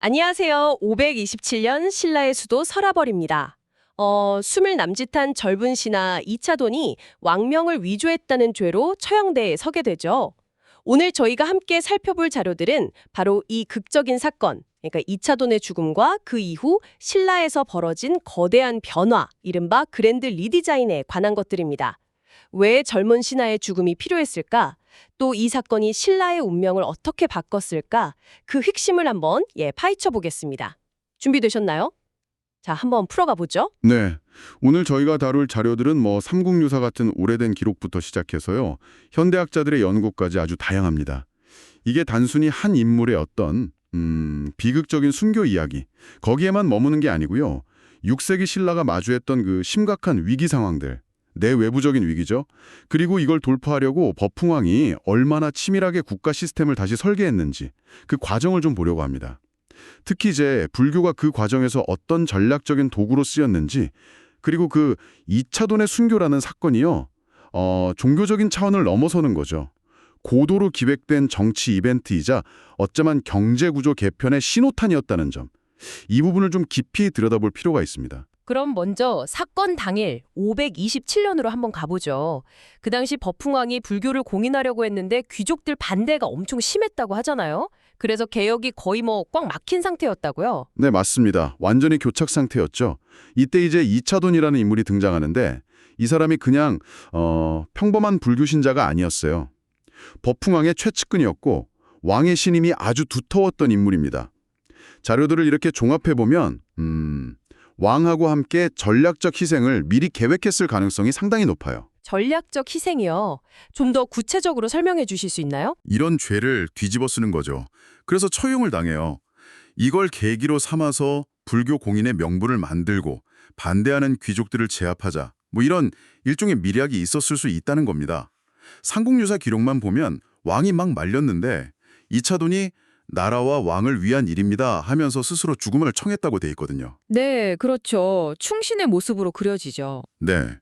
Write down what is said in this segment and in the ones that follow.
안녕하세요. 527년 신라의 수도 서라벌입니다. 어, 숨을 남짓한 젊은 신하 이차돈이 왕명을 위조했다는 죄로 처형대에 서게 되죠. 오늘 저희가 함께 살펴볼 자료들은 바로 이 극적인 사건, 그러니까 이차돈의 죽음과 그 이후 신라에서 벌어진 거대한 변화, 이른바 그랜드 리디자인에 관한 것들입니다. 왜 젊은 신하의 죽음이 필요했을까? 또 이 사건이 신라의 운명을 어떻게 바꿨을까? 그 핵심을 한번 예 파헤쳐 보겠습니다. 준비되셨나요? 자, 한번 풀어가 보죠. 네. 오늘 저희가 다룰 자료들은 뭐 삼국유사 같은 오래된 기록부터 시작해서요. 현대학자들의 연구까지 아주 다양합니다. 이게 단순히 한 인물의 어떤 음, 비극적인 순교 이야기, 거기에만 머무는 게 아니고요. 6세기 신라가 마주했던 그 심각한 위기 상황들, 내외부적인 위기죠. 그리고 이걸 돌파하려고 버풍왕이 얼마나 치밀하게 국가 시스템을 다시 설계했는지 그 과정을 좀 보려고 합니다. 특히 이제 불교가 그 과정에서 어떤 전략적인 도구로 쓰였는지 그리고 그 2차돈의 순교라는 사건이요. 어, 종교적인 차원을 넘어서는 거죠. 고도로 기획된 정치 이벤트이자 어쩌면 경제구조 개편의 신호탄이었다는 점. 이 부분을 좀 깊이 들여다볼 필요가 있습니다. 그럼 먼저 사건 당일 527년으로 한번 가보죠. 그 당시 버풍왕이 불교를 공인하려고 했는데 귀족들 반대가 엄청 심했다고 하잖아요. 그래서 개혁이 거의 뭐 꽉 막힌 상태였다고요. 네, 맞습니다. 완전히 교착 상태였죠. 이때 이제 이차돈이라는 인물이 등장하는데 이 사람이 그냥 어, 평범한 불교 신자가 아니었어요. 버풍왕의 최측근이었고 왕의 신임이 아주 두터웠던 인물입니다. 자료들을 이렇게 종합해 보면 음, 왕하고 함께 전략적 희생을 미리 계획했을 가능성이 상당히 높아요. 전략적 희생이요. 좀 더 구체적으로 설명해 주실 수 있나요? 이런 죄를 뒤집어 쓰는 거죠. 그래서 처형을 당해요. 이걸 계기로 삼아서 불교 공인의 명분을 만들고 반대하는 귀족들을 제압하자. 뭐 이런 일종의 미략이 있었을 수 있다는 겁니다. 삼국유사 기록만 보면 왕이 막 말렸는데 이차돈이 나라와 왕을 위한 일입니다 하면서 스스로 죽음을 청했다고 돼 있거든요. 네, 그렇죠. 충신의 모습으로 그려지죠. 네.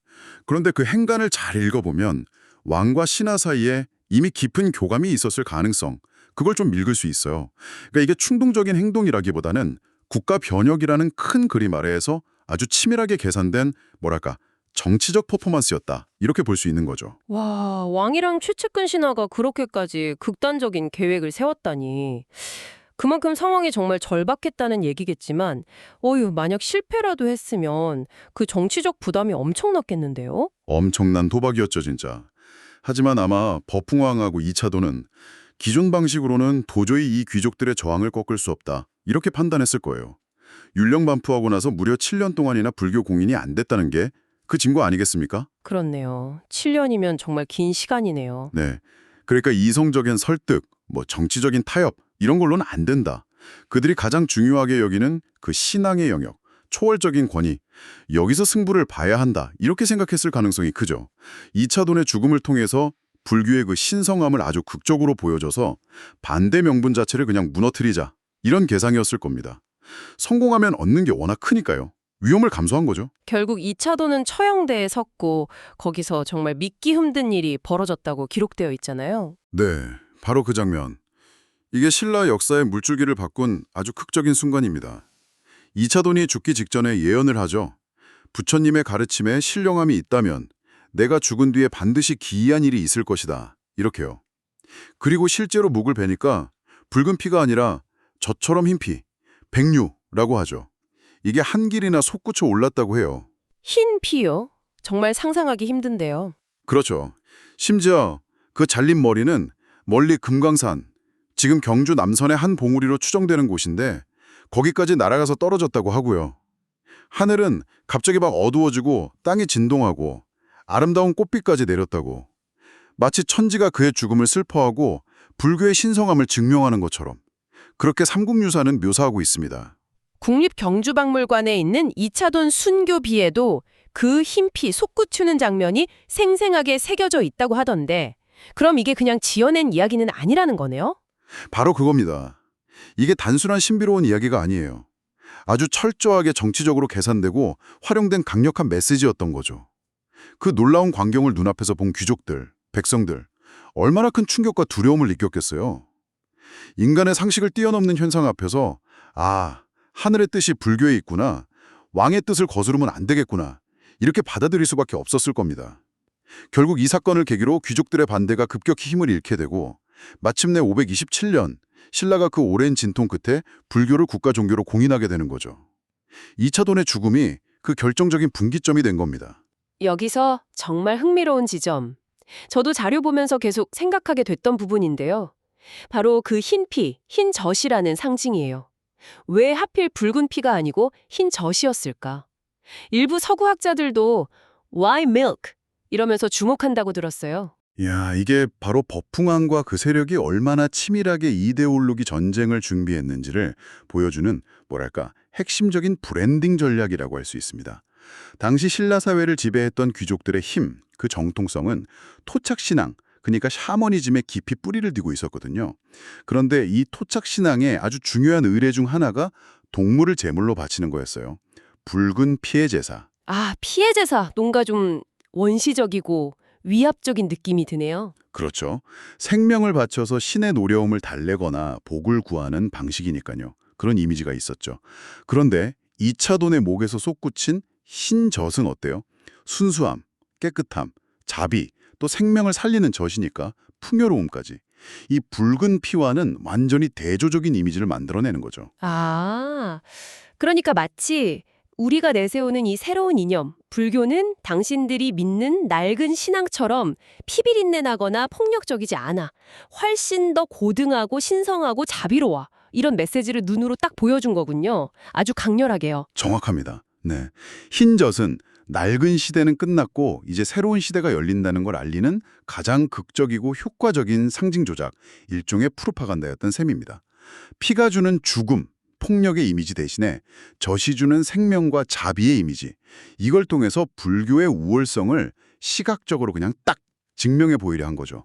그런데 그 행간을 잘 읽어보면 왕과 신하 사이에 이미 깊은 교감이 있었을 가능성, 그걸 좀 읽을 수 있어요. 그러니까 이게 충동적인 행동이라기보다는 국가 변혁이라는 큰 그림 아래에서 아주 치밀하게 계산된 뭐랄까 정치적 퍼포먼스였다. 이렇게 볼 수 있는 거죠. 와, 왕이랑 최측근 신하가 그렇게까지 극단적인 계획을 세웠다니. 그만큼 상황이 정말 절박했다는 얘기겠지만, 어휴, 만약 실패라도 했으면 그 정치적 부담이 엄청났겠는데요? 엄청난 도박이었죠, 진짜. 하지만 아마 버풍왕하고 이차도는 기존 방식으로는 도저히 이 귀족들의 저항을 꺾을 수 없다. 이렇게 판단했을 거예요. 율령 반포하고 나서 무려 7년 동안이나 불교 공인이 안 됐다는 게 그 증거 아니겠습니까? 그렇네요. 7년이면 정말 긴 시간이네요. 네. 그러니까 이성적인 설득, 뭐 정치적인 타협 이런 걸로는 안 된다. 그들이 가장 중요하게 여기는 그 신앙의 영역, 초월적인 권위, 여기서 승부를 봐야 한다. 이렇게 생각했을 가능성이 크죠. 이차돈의 죽음을 통해서 불교의 그 신성함을 아주 극적으로 보여줘서 반대 명분 자체를 그냥 무너뜨리자. 이런 계상이었을 겁니다. 성공하면 얻는 게 워낙 크니까요. 위험을 감수한 거죠. 결국 2차도는 처형대에 섰고, 거기서 정말 믿기 힘든 일이 벌어졌다고 기록되어 있잖아요. 네, 바로 그 장면. 이게 신라 역사의 물줄기를 바꾼 아주 극적인 순간입니다. 이차돈이 죽기 직전에 예언을 하죠. 부처님의 가르침에 신령함이 있다면 내가 죽은 뒤에 반드시 기이한 일이 있을 것이다. 이렇게요. 그리고 실제로 목을 베니까 붉은 피가 아니라 젖처럼 흰 피, 백류라고 하죠. 이게 한 길이나 솟구쳐 올랐다고 해요. 흰 피요? 정말 상상하기 힘든데요. 그렇죠. 심지어 그 잘린 머리는 멀리 금강산, 지금 경주 남선의 한 봉우리로 추정되는 곳인데 거기까지 날아가서 떨어졌다고 하고요. 하늘은 갑자기 막 어두워지고 땅이 진동하고 아름다운 꽃빛까지 내렸다고. 마치 천지가 그의 죽음을 슬퍼하고 불교의 신성함을 증명하는 것처럼 그렇게 삼국유사는 묘사하고 있습니다. 국립경주박물관에 있는 이차돈 순교비에도 그 흰피 솟구치는 장면이 생생하게 새겨져 있다고 하던데 그럼 이게 그냥 지어낸 이야기는 아니라는 거네요? 바로 그겁니다. 이게 단순한 신비로운 이야기가 아니에요. 아주 철저하게 정치적으로 계산되고 활용된 강력한 메시지였던 거죠. 그 놀라운 광경을 눈앞에서 본 귀족들, 백성들, 얼마나 큰 충격과 두려움을 느꼈겠어요. 인간의 상식을 뛰어넘는 현상 앞에서 아, 하늘의 뜻이 불교에 있구나. 왕의 뜻을 거스르면 안 되겠구나. 이렇게 받아들일 수밖에 없었을 겁니다. 결국 이 사건을 계기로 귀족들의 반대가 급격히 힘을 잃게 되고 마침내 527년 신라가 그 오랜 진통 끝에 불교를 국가 종교로 공인하게 되는 거죠. 이차돈의 죽음이 그 결정적인 분기점이 된 겁니다. 여기서 정말 흥미로운 지점. 저도 자료 보면서 계속 생각하게 됐던 부분인데요. 바로 그 흰 피, 흰 젖이라는 상징이에요. 왜 하필 붉은 피가 아니고 흰 젖이었을까? 일부 서구학자들도 why milk? 이러면서 주목한다고 들었어요. 야, 이게 바로 버풍왕과 그 세력이 얼마나 치밀하게 이데올로기 전쟁을 준비했는지를 보여주는 뭐랄까 핵심적인 브랜딩 전략이라고 할 수 있습니다. 당시 신라 사회를 지배했던 귀족들의 힘, 그 정통성은 토착 신앙, 그러니까 샤머니즘에 깊이 뿌리를 두고 있었거든요. 그런데 이 토착 신앙의 아주 중요한 의례 중 하나가 동물을 제물로 바치는 거였어요. 붉은 피해 제사. 아, 피해 제사 뭔가 좀 원시적이고 위압적인 느낌이 드네요. 그렇죠. 생명을 바쳐서 신의 노려움을 달래거나 복을 구하는 방식이니까요. 그런 이미지가 있었죠. 그런데 2차 돈의 목에서 솟구친 흰젖은 어때요? 순수함, 깨끗함, 자비, 또 생명을 살리는 젖이니까 풍요로움까지. 이 붉은 피와는 완전히 대조적인 이미지를 만들어내는 거죠. 아, 그러니까 마치 우리가 내세우는 이 새로운 이념, 불교는 당신들이 믿는 낡은 신앙처럼 피비린내 나거나 폭력적이지 않아. 훨씬 더 고등하고 신성하고 자비로워. 이런 메시지를 눈으로 딱 보여준 거군요. 아주 강렬하게요. 정확합니다. 네. 흰 젖은 낡은 시대는 끝났고 이제 새로운 시대가 열린다는 걸 알리는 가장 극적이고 효과적인 상징 조작, 일종의 프로파간다였던 셈입니다. 피가 주는 죽음, 폭력의 이미지 대신에 젖이 주는 생명과 자비의 이미지, 이걸 통해서 불교의 우월성을 시각적으로 그냥 딱 증명해 보이려 한 거죠.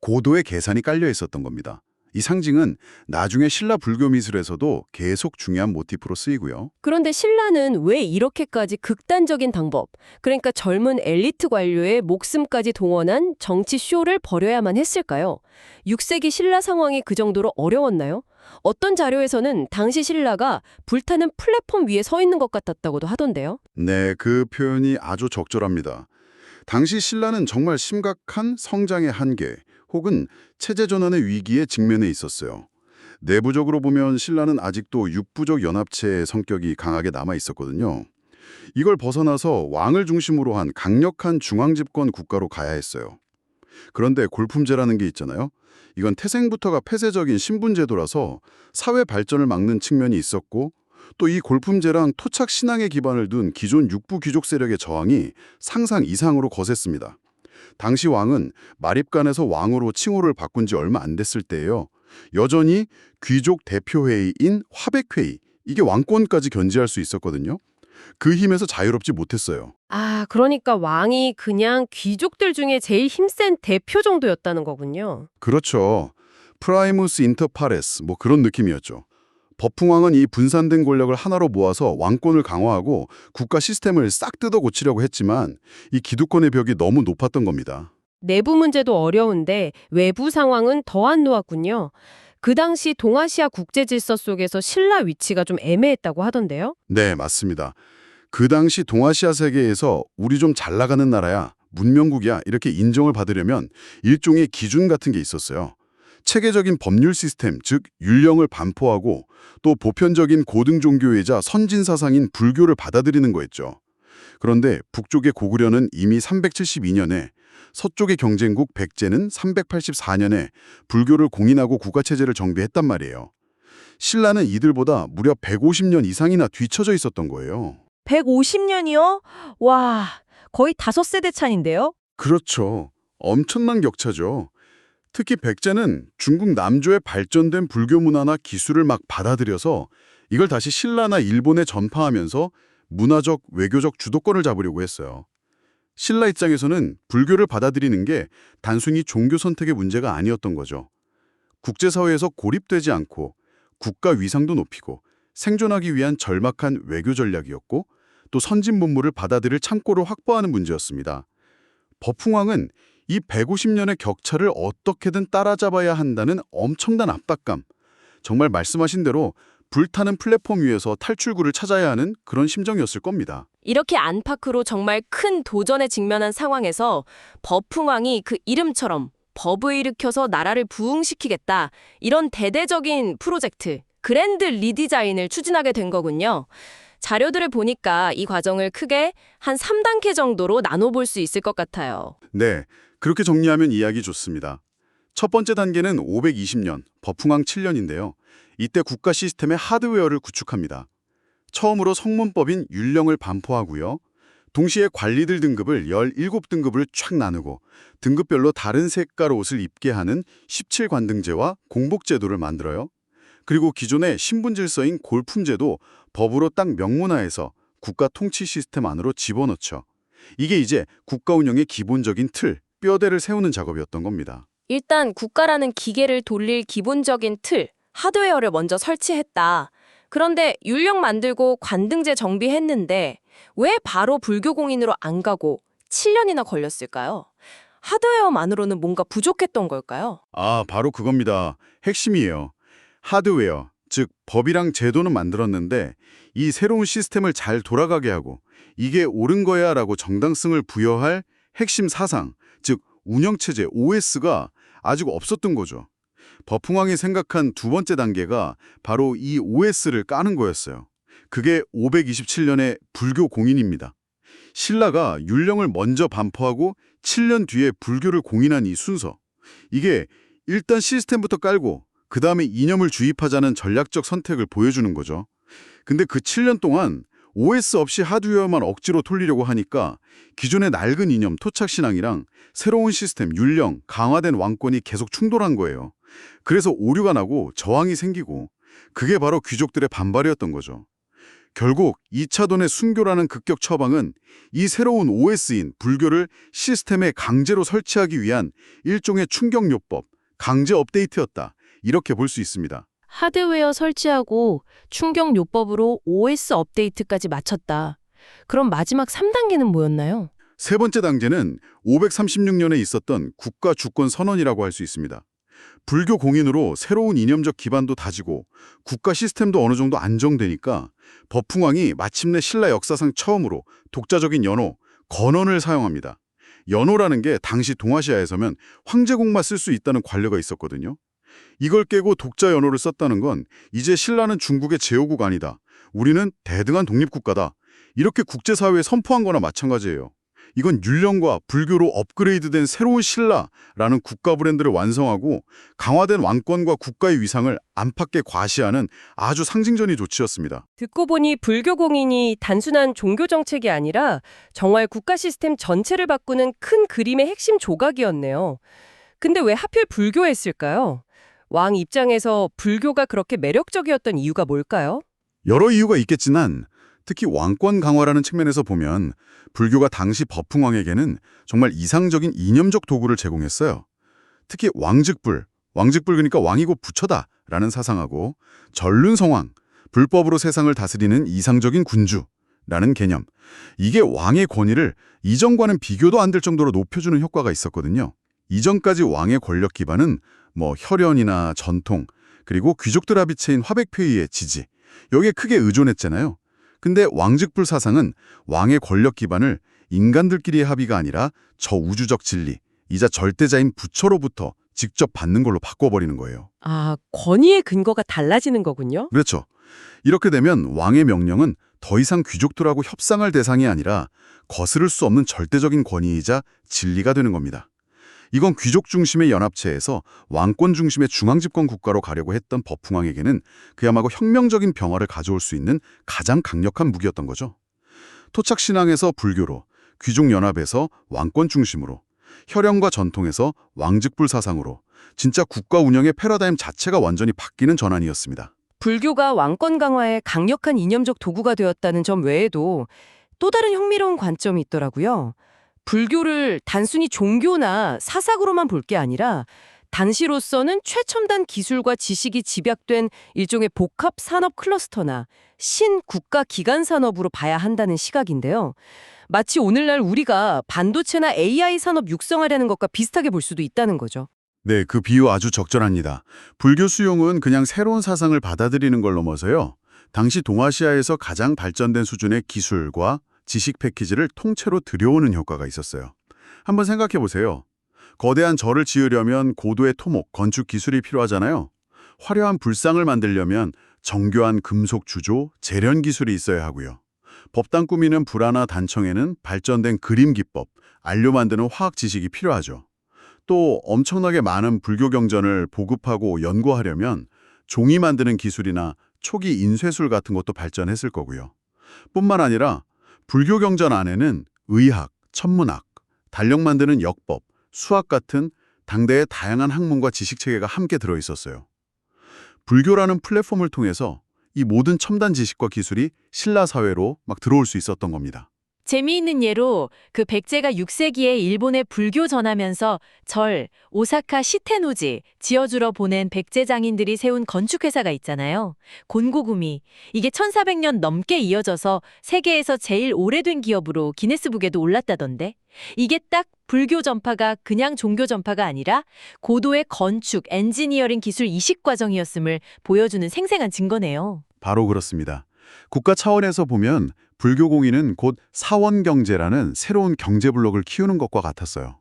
고도의 계산이 깔려 있었던 겁니다. 이 상징은 나중에 신라 불교 미술에서도 계속 중요한 모티프로 쓰이고요. 그런데 신라는 왜 이렇게까지 극단적인 방법, 그러니까 젊은 엘리트 관료의 목숨까지 동원한 정치 쇼를 벌여야만 했을까요? 6세기 신라 상황이 그 정도로 어려웠나요? 어떤 자료에서는 당시 신라가 불타는 플랫폼 위에 서 있는 것 같았다고도 하던데요. 네, 그 표현이 아주 적절합니다. 당시 신라는 정말 심각한 성장의 한계 혹은 체제 전환의 위기에 직면해 있었어요. 내부적으로 보면 신라는 아직도 육부족 연합체의 성격이 강하게 남아 있었거든요. 이걸 벗어나서 왕을 중심으로 한 강력한 중앙집권 국가로 가야 했어요. 그런데 골품제라는 게 있잖아요. 이건 태생부터가 폐쇄적인 신분제도라서 사회 발전을 막는 측면이 있었고 또 이 골품제랑 토착 신앙에 기반을 둔 기존 육부 귀족 세력의 저항이 상상 이상으로 거셌습니다. 당시 왕은 마립간에서 왕으로 칭호를 바꾼 지 얼마 안 됐을 때예요. 여전히 귀족 대표회의인 화백회의, 이게 왕권까지 견지할 수 있었거든요. 그 힘에서 자유롭지 못했어요. 아, 그러니까 왕이 그냥 귀족들 중에 제일 힘센 대표 정도였다는 거군요. 그렇죠. 프라이무스 인터 파레스 뭐 그런 느낌이었죠. 버풍왕은 이 분산된 권력을 하나로 모아서 왕권을 강화하고 국가 시스템을 싹 뜯어 고치려고 했지만 이 기득권의 벽이 너무 높았던 겁니다. 내부 문제도 어려운데 외부 상황은 더 안 놓았군요. 그 당시 동아시아 국제 질서 속에서 신라 위치가 좀 애매했다고 하던데요. 네, 맞습니다. 그 당시 동아시아 세계에서 우리 좀 잘 나가는 나라야, 문명국이야 이렇게 인정을 받으려면 일종의 기준 같은 게 있었어요. 체계적인 법률 시스템, 즉 율령을 반포하고 또 보편적인 고등 종교이자 선진 사상인 불교를 받아들이는 거였죠. 그런데 북쪽의 고구려는 이미 372년에 서쪽의 경쟁국 백제는 384년에 불교를 공인하고 국가체제를 정비했단 말이에요. 신라는 이들보다 무려 150년 이상이나 뒤처져 있었던 거예요. 150년이요? 와, 거의 다섯 세대 차인데요? 그렇죠. 엄청난 격차죠. 특히 백제는 중국 남조의 발전된 불교 문화나 기술을 막 받아들여서 이걸 다시 신라나 일본에 전파하면서 문화적, 외교적 주도권을 잡으려고 했어요. 신라 입장에서는 불교를 받아들이는 게 단순히 종교 선택의 문제가 아니었던 거죠. 국제사회에서 고립되지 않고 국가 위상도 높이고 생존하기 위한 절박한 외교 전략이었고 또 선진 문물을 받아들일 창고를 확보하는 문제였습니다. 버풍왕은 이 150년의 격차를 어떻게든 따라잡아야 한다는 엄청난 압박감, 정말 말씀하신 대로 불타는 플랫폼 위에서 탈출구를 찾아야 하는 그런 심정이었을 겁니다. 이렇게 안팎으로 정말 큰 도전에 직면한 상황에서 버풍왕이 그 이름처럼 법을 일으켜서 나라를 부흥시키겠다. 이런 대대적인 프로젝트, 그랜드 리디자인을 추진하게 된 거군요. 자료들을 보니까 이 과정을 크게 한 3단계 정도로 나눠볼 수 있을 것 같아요. 네, 그렇게 정리하면 이야기 좋습니다. 첫 번째 단계는 520년, 버풍왕 7년인데요. 이때 국가 시스템의 하드웨어를 구축합니다. 처음으로 성문법인 율령을 반포하고요. 동시에 관리들 등급을 17등급을 촥 나누고 등급별로 다른 색깔 옷을 입게 하는 17관등제와 공복제도를 만들어요. 그리고 기존의 신분질서인 골품제도 법으로 딱 명문화해서 국가 통치 시스템 안으로 집어넣죠. 이게 이제 국가 운영의 기본적인 틀, 뼈대를 세우는 작업이었던 겁니다. 일단 국가라는 기계를 돌릴 기본적인 틀, 하드웨어를 먼저 설치했다. 그런데 율령 만들고 관등제 정비했는데 왜 바로 불교공인으로 안 가고 7년이나 걸렸을까요? 하드웨어만으로는 뭔가 부족했던 걸까요? 아, 바로 그겁니다. 핵심이에요. 하드웨어, 즉 법이랑 제도는 만들었는데 이 새로운 시스템을 잘 돌아가게 하고 이게 옳은 거야 라고 정당성을 부여할 핵심 사상, 즉 운영체제 OS가 아직 없었던 거죠. 버풍왕이 생각한 두 번째 단계가 바로 이 OS를 까는 거였어요. 그게 527년의 불교 공인입니다. 신라가 율령을 먼저 반포하고 7년 뒤에 불교를 공인한 이 순서. 이게 일단 시스템부터 깔고 그 다음에 이념을 주입하자는 전략적 선택을 보여주는 거죠. 근데 그 7년 동안 OS 없이 하드웨어만 억지로 돌리려고 하니까 기존의 낡은 이념 토착신앙이랑 새로운 시스템 율령 강화된 왕권이 계속 충돌한 거예요. 그래서 오류가 나고 저항이 생기고 그게 바로 귀족들의 반발이었던 거죠. 결국 2차 돈의 순교라는 극격 처방은 이 새로운 OS인 불교를 시스템에 강제로 설치하기 위한 일종의 충격요법, 강제 업데이트였다. 이렇게 볼 수 있습니다. 하드웨어 설치하고 충격 요법으로 OS 업데이트까지 마쳤다. 그럼 마지막 3단계는 뭐였나요? 세 번째 단계는 536년에 있었던 국가 주권 선언이라고 할 수 있습니다. 불교 공인으로 새로운 이념적 기반도 다지고 국가 시스템도 어느 정도 안정되니까 버풍왕이 마침내 신라 역사상 처음으로 독자적인 연호, 건언을 사용합니다. 연호라는 게 당시 동아시아에서면 황제공만 쓸 수 있다는 관례가 있었거든요. 이걸 깨고 독자 연호를 썼다는 건 이제 신라는 중국의 제후국 아니다. 우리는 대등한 독립국가다. 이렇게 국제사회에 선포한 거나 마찬가지예요. 이건 율령과 불교로 업그레이드된 새로운 신라라는 국가 브랜드를 완성하고 강화된 왕권과 국가의 위상을 안팎에 과시하는 아주 상징적인 조치였습니다. 듣고 보니 불교 공인이 단순한 종교 정책이 아니라 정말 국가 시스템 전체를 바꾸는 큰 그림의 핵심 조각이었네요. 근데 왜 하필 불교했을까요? 왕 입장에서 불교가 그렇게 매력적이었던 이유가 뭘까요? 여러 이유가 있겠지만 특히 왕권 강화라는 측면에서 보면 불교가 당시 버풍왕에게는 정말 이상적인 이념적 도구를 제공했어요. 특히 왕즉불, 왕즉불 그러니까 왕이고 부처다 라는 사상하고 전륜성왕, 불법으로 세상을 다스리는 이상적인 군주 라는 개념. 이게 왕의 권위를 이전과는 비교도 안 될 정도로 높여주는 효과가 있었거든요. 이전까지 왕의 권력 기반은 뭐 혈연이나 전통, 그리고 귀족들 합의체인 화백회의의 지지, 여기에 크게 의존했잖아요. 근데 왕즉불 사상은 왕의 권력 기반을 인간들끼리의 합의가 아니라 저 우주적 진리, 이자 절대자인 부처로부터 직접 받는 걸로 바꿔버리는 거예요. 아, 권위의 근거가 달라지는 거군요. 그렇죠. 이렇게 되면 왕의 명령은 더 이상 귀족들하고 협상할 대상이 아니라 거스를 수 없는 절대적인 권위이자 진리가 되는 겁니다. 이건 귀족 중심의 연합체에서 왕권 중심의 중앙집권 국가로 가려고 했던 버풍왕에게는 그야말로 혁명적인 변화를 가져올 수 있는 가장 강력한 무기였던 거죠. 토착신앙에서 불교로, 귀족연합에서 왕권 중심으로, 혈연과 전통에서 왕즉불 사상으로 진짜 국가 운영의 패러다임 자체가 완전히 바뀌는 전환이었습니다. 불교가 왕권 강화에 강력한 이념적 도구가 되었다는 점 외에도 또 다른 흥미로운 관점이 있더라고요. 불교를 단순히 종교나 사상으로만 볼 게 아니라 당시로서는 최첨단 기술과 지식이 집약된 일종의 복합 산업 클러스터나 신국가 기간 산업으로 봐야 한다는 시각인데요. 마치 오늘날 우리가 반도체나 AI 산업 육성하려는 것과 비슷하게 볼 수도 있다는 거죠. 네, 그 비유 아주 적절합니다. 불교 수용은 그냥 새로운 사상을 받아들이는 걸 넘어서요. 당시 동아시아에서 가장 발전된 수준의 기술과 지식 패키지를 통째로 들여오는 효과가 있었어요. 한번 생각해 보세요. 거대한 절을 지으려면 고도의 토목, 건축 기술이 필요하잖아요. 화려한 불상을 만들려면 정교한 금속 주조, 재련 기술이 있어야 하고요. 법당 꾸미는 불화나 단청에는 발전된 그림 기법, 안료 만드는 화학 지식이 필요하죠. 또 엄청나게 많은 불교 경전을 보급하고 연구하려면 종이 만드는 기술이나 초기 인쇄술 같은 것도 발전했을 거고요. 뿐만 아니라 불교 경전 안에는 의학, 천문학, 달력 만드는 역법, 수학 같은 당대의 다양한 학문과 지식체계가 함께 들어있었어요. 불교라는 플랫폼을 통해서 이 모든 첨단 지식과 기술이 신라 사회로 막 들어올 수 있었던 겁니다. 재미있는 예로 그 백제가 6세기에 일본에 불교 전하면서 절, 오사카 시테노지 지어주러 보낸 백제 장인들이 세운 건축회사가 있잖아요. 곤고구미. 이게 1400년 넘게 이어져서 세계에서 제일 오래된 기업으로 기네스북에도 올랐다던데. 이게 딱 불교 전파가 그냥 종교 전파가 아니라 고도의 건축, 엔지니어링 기술 이식 과정이었음을 보여주는 생생한 증거네요. 바로 그렇습니다. 국가 차원에서 보면 불교 공인은 곧 사원 경제라는 새로운 경제 블록을 키우는 것과 같았어요.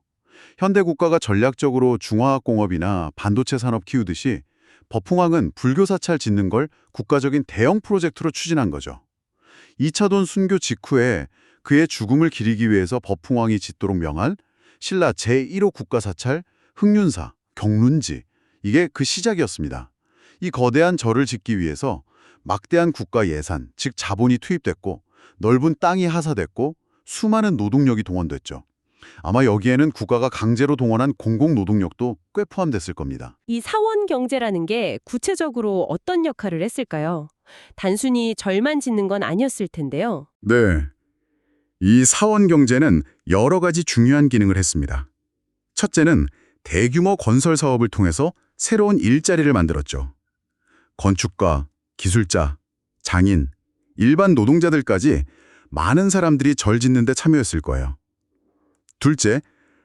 현대 국가가 전략적으로 중화학 공업이나 반도체 산업 키우듯이 법흥왕은 불교 사찰 짓는 걸 국가적인 대형 프로젝트로 추진한 거죠. 2차돈 순교 직후에 그의 죽음을 기리기 위해서 법흥왕이 짓도록 명할 신라 제1호 국가사찰 흥륜사, 경륜지 이게 그 시작이었습니다. 이 거대한 절을 짓기 위해서 막대한 국가 예산, 즉 자본이 투입됐고 넓은 땅이 하사됐고 수많은 노동력이 동원됐죠. 아마 여기에는 국가가 강제로 동원한 공공노동력도 꽤 포함됐을 겁니다. 이 사원 경제라는 게 구체적으로 어떤 역할을 했을까요? 단순히 절만 짓는 건 아니었을 텐데요. 네. 이 사원 경제는 여러 가지 중요한 기능을 했습니다. 첫째는 대규모 건설 사업을 통해서 새로운 일자리를 만들었죠. 건축가, 기술자, 장인, 일반 노동자들까지 많은 사람들이 절 짓는 데 참여했을 거예요. 둘째,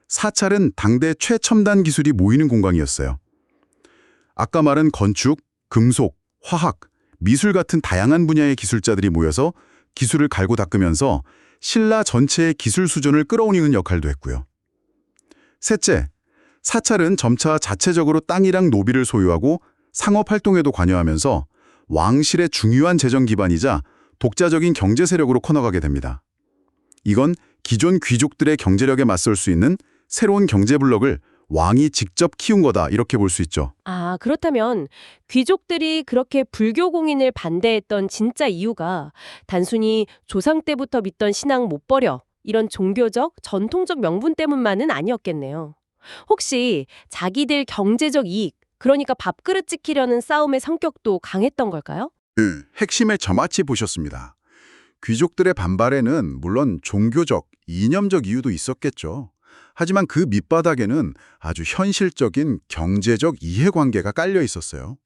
사찰은 당대 최첨단 기술이 모이는 공간이었어요. 아까 말한 건축, 금속, 화학, 미술 같은 다양한 분야의 기술자들이 모여서 기술을 갈고 닦으면서 신라 전체의 기술 수준을 끌어올리는 역할도 했고요. 셋째, 사찰은 점차 자체적으로 땅이랑 노비를 소유하고 상업 활동에도 관여하면서 왕실의 중요한 재정 기반이자 독자적인 경제 세력으로 커나가게 됩니다. 이건 기존 귀족들의 경제력에 맞설 수 있는 새로운 경제 블록을 왕이 직접 키운 거다 이렇게 볼 수 있죠. 아, 그렇다면 귀족들이 그렇게 불교 공인을 반대했던 진짜 이유가 단순히 조상 때부터 믿던 신앙 못 버려 이런 종교적, 전통적 명분 때문만은 아니었겠네요. 혹시 자기들 경제적 이익, 그러니까 밥그릇 지키려는 싸움의 성격도 강했던 걸까요? 그 핵심을 저마치 보셨습니다. 귀족들의 반발에는 물론 종교적, 이념적 이유도 있었겠죠. 하지만 그 밑바닥에는 아주 현실적인 경제적 이해관계가 깔려 있었어요.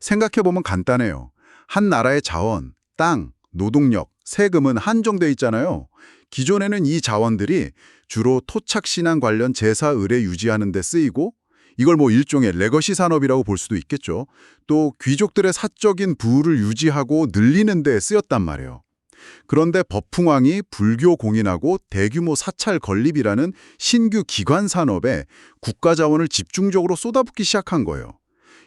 생각해보면 간단해요. 한 나라의 자원, 땅, 노동력, 세금은 한정돼 있잖아요. 기존에는 이 자원들이 주로 토착신앙 관련 제사 의례 유지하는 데 쓰이고 이걸 뭐 일종의 레거시 산업이라고 볼 수도 있겠죠. 또 귀족들의 사적인 부를 유지하고 늘리는 데 쓰였단 말이에요. 그런데 법흥왕이 불교 공인하고 대규모 사찰 건립이라는 신규 기관 산업에 국가 자원을 집중적으로 쏟아붓기 시작한 거예요.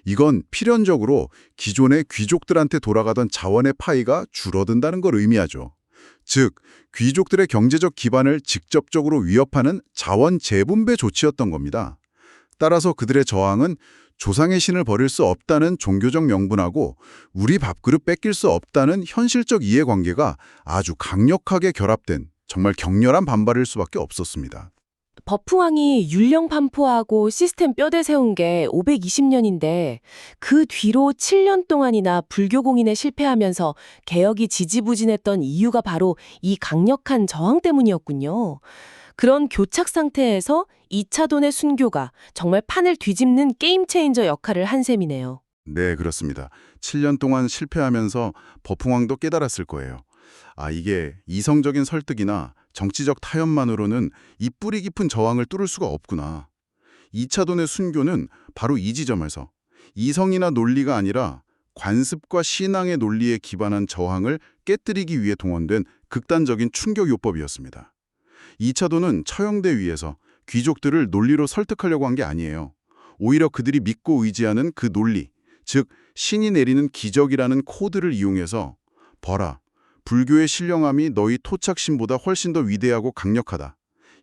이건 필연적으로 기존의 귀족들한테 돌아가던 자원의 파이가 줄어든다는 걸 의미하죠. 즉, 귀족들의 경제적 기반을 직접적으로 위협하는 자원 재분배 조치였던 겁니다. 따라서 그들의 저항은 조상의 신을 버릴 수 없다는 종교적 명분하고 우리 밥그릇 뺏길 수 없다는 현실적 이해관계가 아주 강력하게 결합된 정말 격렬한 반발일 수밖에 없었습니다. 법흥왕이 율령 반포하고 시스템 뼈대 세운 게 520년인데 그 뒤로 7년 동안이나 불교 공인에 실패하면서 개혁이 지지부진했던 이유가 바로 이 강력한 저항 때문이었군요. 그런 교착 상태에서 2차 돈의 순교가 정말 판을 뒤집는 게임 체인저 역할을 한 셈이네요. 네, 그렇습니다. 7년 동안 실패하면서 법흥왕도 깨달았을 거예요. 아, 이게 이성적인 설득이나 정치적 타협만으로는 이 뿌리 깊은 저항을 뚫을 수가 없구나. 이차돈의 순교는 바로 이 지점에서 이성이나 논리가 아니라 관습과 신앙의 논리에 기반한 저항을 깨뜨리기 위해 동원된 극단적인 충격 요법이었습니다. 이차돈은 처형대 위에서 귀족들을 논리로 설득하려고 한 게 아니에요. 오히려 그들이 믿고 의지하는 그 논리, 즉 신이 내리는 기적이라는 코드를 이용해서 버라, 불교의 신령함이 너희 토착신보다 훨씬 더 위대하고 강력하다.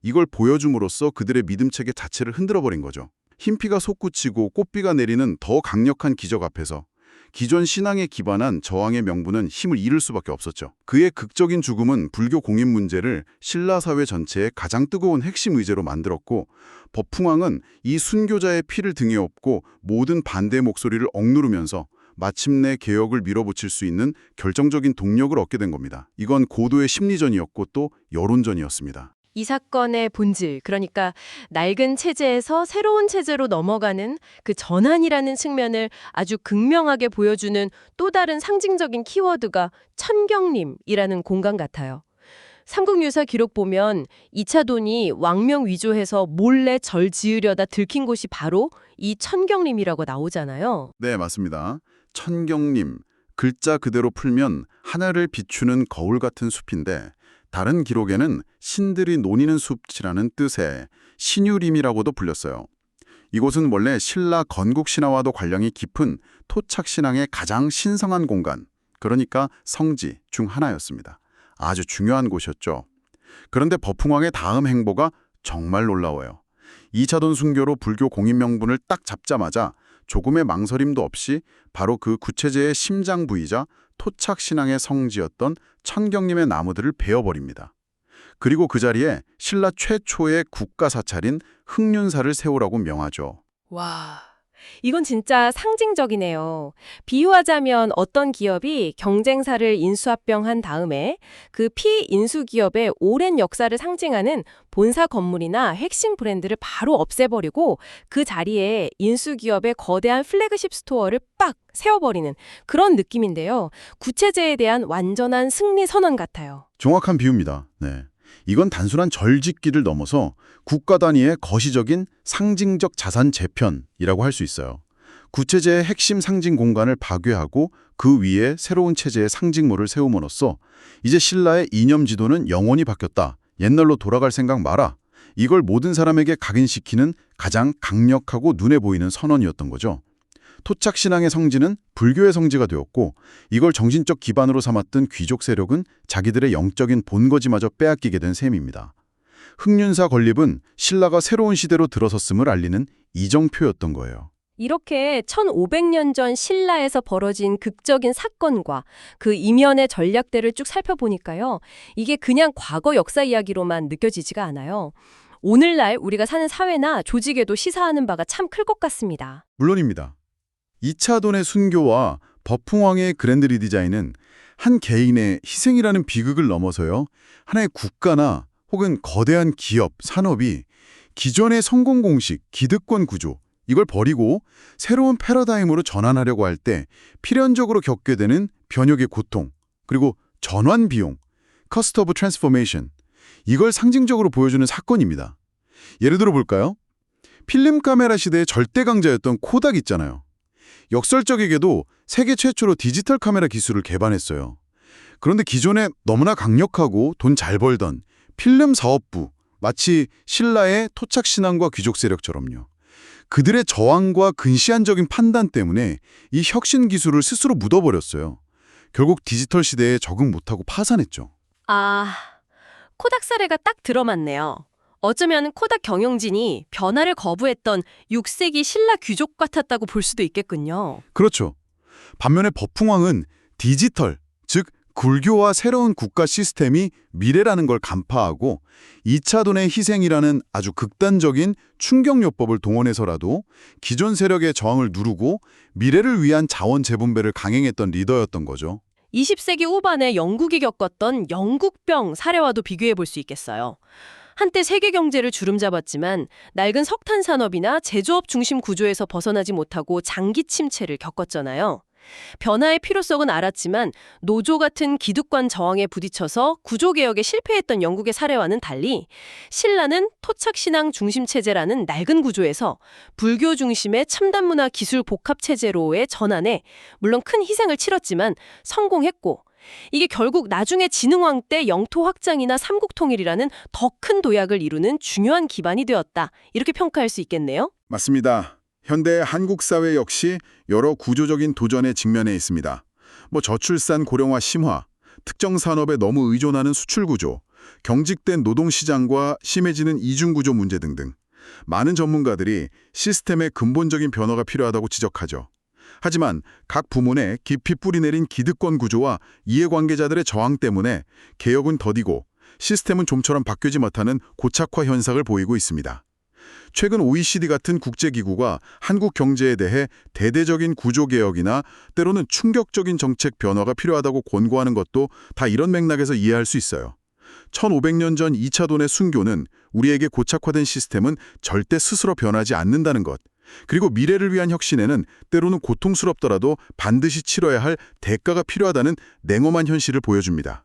이걸 보여줌으로써 그들의 믿음체계 자체를 흔들어버린 거죠. 흰피가 솟구치고 꽃비가 내리는 더 강력한 기적 앞에서 기존 신앙에 기반한 저항의 명분은 힘을 잃을 수밖에 없었죠. 그의 극적인 죽음은 불교 공인 문제를 신라 사회 전체의 가장 뜨거운 핵심 의제로 만들었고 법풍왕은 이 순교자의 피를 등에 업고 모든 반대 목소리를 억누르면서 마침내 개혁을 밀어붙일 수 있는 결정적인 동력을 얻게 된 겁니다. 이건 고도의 심리전이었고 또 여론전이었습니다. 이 사건의 본질, 그러니까 낡은 체제에서 새로운 체제로 넘어가는 그 전환이라는 측면을 아주 극명하게 보여주는 또 다른 상징적인 키워드가 천경림이라는 공간 같아요. 삼국유사 기록 보면 이차돈이 왕명 위조해서 몰래 절 지으려다 들킨 곳이 바로 이 천경림이라고 나오잖아요. 네, 맞습니다. 천경림, 글자 그대로 풀면 하늘을 비추는 거울 같은 숲인데 다른 기록에는 신들이 노니는 숲이라는 뜻의 신유림이라고도 불렸어요. 이곳은 원래 신라 건국 신화와도 관련이 깊은 토착 신앙의 가장 신성한 공간, 그러니까 성지 중 하나였습니다. 아주 중요한 곳이었죠. 그런데 버풍왕의 다음 행보가 정말 놀라워요. 이차돈 순교로 불교 공인 명분을 딱 잡자마자 조금의 망설임도 없이 바로 그 구체제의 심장 부이자 토착 신앙의 성지였던 천경림의 나무들을 베어버립니다. 그리고 그 자리에 신라 최초의 국가 사찰인 흑륜사를 세우라고 명하죠. 와, 이건 진짜 상징적이네요. 비유하자면 어떤 기업이 경쟁사를 인수합병한 다음에 그 피인수 기업의 오랜 역사를 상징하는 본사 건물이나 핵심 브랜드를 바로 없애버리고 그 자리에 인수 기업의 거대한 플래그십 스토어를 빡 세워버리는 그런 느낌인데요. 구체제에 대한 완전한 승리 선언 같아요. 정확한 비유입니다. 네. 이건 단순한 절짓기를 넘어서 국가 단위의 거시적인 상징적 자산 재편이라고 할 수 있어요. 구체제의 핵심 상징 공간을 파괴하고 그 위에 새로운 체제의 상징물을 세움으로써 이제 신라의 이념 지도는 영원히 바뀌었다. 옛날로 돌아갈 생각 마라. 이걸 모든 사람에게 각인시키는 가장 강력하고 눈에 보이는 선언이었던 거죠. 토착 신앙의 성지는 불교의 성지가 되었고 이걸 정신적 기반으로 삼았던 귀족 세력은 자기들의 영적인 본거지마저 빼앗기게 된 셈입니다. 흑륜사 건립은 신라가 새로운 시대로 들어섰음을 알리는 이정표였던 거예요. 이렇게 1500년 전 신라에서 벌어진 극적인 사건과 그 이면의 전략들을 쭉 살펴보니까요. 이게 그냥 과거 역사 이야기로만 느껴지지가 않아요. 오늘날 우리가 사는 사회나 조직에도 시사하는 바가 참 클 것 같습니다. 물론입니다. 2차 돈의 순교와 버풍왕의 그랜드 리디자인은 한 개인의 희생이라는 비극을 넘어서요. 하나의 국가나 혹은 거대한 기업, 산업이 기존의 성공 공식, 기득권 구조 이걸 버리고 새로운 패러다임으로 전환하려고 할 때 필연적으로 겪게 되는 변혁의 고통, 그리고 전환 비용, cost of transformation 이걸 상징적으로 보여주는 사건입니다. 예를 들어 볼까요? 필름 카메라 시대의 절대 강자였던 코닥 있잖아요. 역설적이게도 세계 최초로 디지털 카메라 기술을 개발했어요. 그런데 기존에 너무나 강력하고 돈 잘 벌던 필름 사업부, 마치 신라의 토착 신앙과 귀족 세력처럼요. 그들의 저항과 근시안적인 판단 때문에 이 혁신 기술을 스스로 묻어버렸어요. 결국 디지털 시대에 적응 못하고 파산했죠. 아, 코닥 사례가 딱 들어맞네요. 어쩌면 코닥 경영진이 변화를 거부했던 6세기 신라 귀족 같았다고 볼 수도 있겠군요. 그렇죠. 반면에 버풍왕은 디지털, 즉 굴교와 새로운 국가 시스템이 미래라는 걸 간파하고 2차 돈의 희생이라는 아주 극단적인 충격요법을 동원해서라도 기존 세력의 저항을 누르고 미래를 위한 자원 재분배를 강행했던 리더였던 거죠. 20세기 후반에 영국이 겪었던 영국병 사례와도 비교해 볼 수 있겠어요. 한때 세계 경제를 주름잡았지만 낡은 석탄 산업이나 제조업 중심 구조에서 벗어나지 못하고 장기 침체를 겪었잖아요. 변화의 필요성은 알았지만 노조 같은 기득권 저항에 부딪혀서 구조개혁에 실패했던 영국의 사례와는 달리 신라는 토착신앙 중심 체제라는 낡은 구조에서 불교 중심의 첨단문화 기술 복합 체제로의 전환에 물론 큰 희생을 치렀지만 성공했고 이게 결국 나중에 진흥왕 때 영토 확장이나 삼국 통일이라는 더 큰 도약을 이루는 중요한 기반이 되었다. 이렇게 평가할 수 있겠네요. 맞습니다. 현대 한국 사회 역시 여러 구조적인 도전에 직면해 있습니다. 뭐 저출산 고령화 심화, 특정 산업에 너무 의존하는 수출 구조, 경직된 노동 시장과 심해지는 이중 구조 문제 등등. 많은 전문가들이 시스템의 근본적인 변화가 필요하다고 지적하죠. 하지만 각 부문에 깊이 뿌리내린 기득권 구조와 이해관계자들의 저항 때문에 개혁은 더디고 시스템은 좀처럼 바뀌지 못하는 고착화 현상을 보이고 있습니다. 최근 OECD 같은 국제기구가 한국 경제에 대해 대대적인 구조개혁이나 때로는 충격적인 정책 변화가 필요하다고 권고하는 것도 다 이런 맥락에서 이해할 수 있어요. 1500년 전 2차 돈의 순교는 우리에게 고착화된 시스템은 절대 스스로 변하지 않는다는 것. 그리고 미래를 위한 혁신에는 때로는 고통스럽더라도 반드시 치러야 할 대가가 필요하다는 냉엄한 현실을 보여줍니다.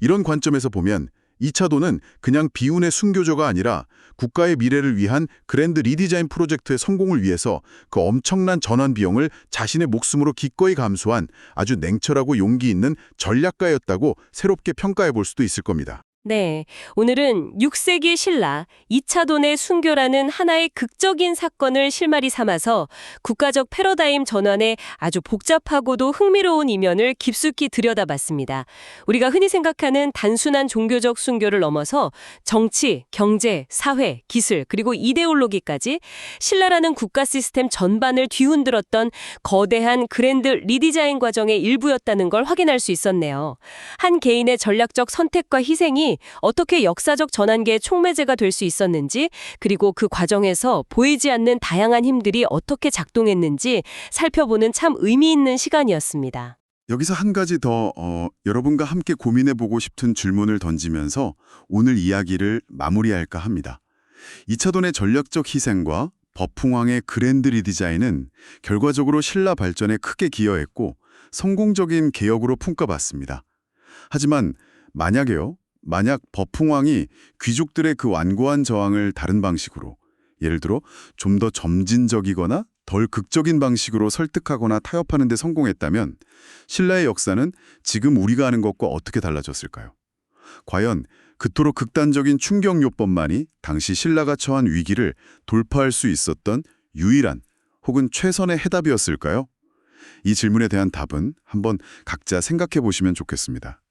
이런 관점에서 보면 2차 도는 그냥 비운의 순교조가 아니라 국가의 미래를 위한 그랜드 리디자인 프로젝트의 성공을 위해서 그 엄청난 전환 비용을 자신의 목숨으로 기꺼이 감수한 아주 냉철하고 용기 있는 전략가였다고 새롭게 평가해 볼 수도 있을 겁니다. 네, 오늘은 6세기 신라 2차 돈의 순교라는 하나의 극적인 사건을 실마리 삼아서 국가적 패러다임 전환의 아주 복잡하고도 흥미로운 이면을 깊숙이 들여다봤습니다. 우리가 흔히 생각하는 단순한 종교적 순교를 넘어서 정치, 경제, 사회, 기술, 그리고 이데올로기까지 신라라는 국가 시스템 전반을 뒤흔들었던 거대한 그랜드 리디자인 과정의 일부였다는 걸 확인할 수 있었네요. 한 개인의 전략적 선택과 희생이 어떻게 역사적 전환계의 촉매제가 될 수 있었는지, 그리고 그 과정에서 보이지 않는 다양한 힘들이 어떻게 작동했는지 살펴보는 참 의미 있는 시간이었습니다. 여기서 한 가지 더 어, 여러분과 함께 고민해보고 싶은 질문을 던지면서 오늘 이야기를 마무리할까 합니다. 2차 돈의 전략적 희생과 버풍왕의 그랜드 리디자인은 결과적으로 신라 발전에 크게 기여했고 성공적인 개혁으로 평가받습니다. 하지만 만약에요, 만약 버풍왕이 귀족들의 그 완고한 저항을 다른 방식으로 예를 들어 좀 더 점진적이거나 덜 극적인 방식으로 설득하거나 타협하는 데 성공했다면 신라의 역사는 지금 우리가 아는 것과 어떻게 달라졌을까요? 과연 그토록 극단적인 충격요법만이 당시 신라가 처한 위기를 돌파할 수 있었던 유일한 혹은 최선의 해답이었을까요? 이 질문에 대한 답은 한번 각자 생각해 보시면 좋겠습니다.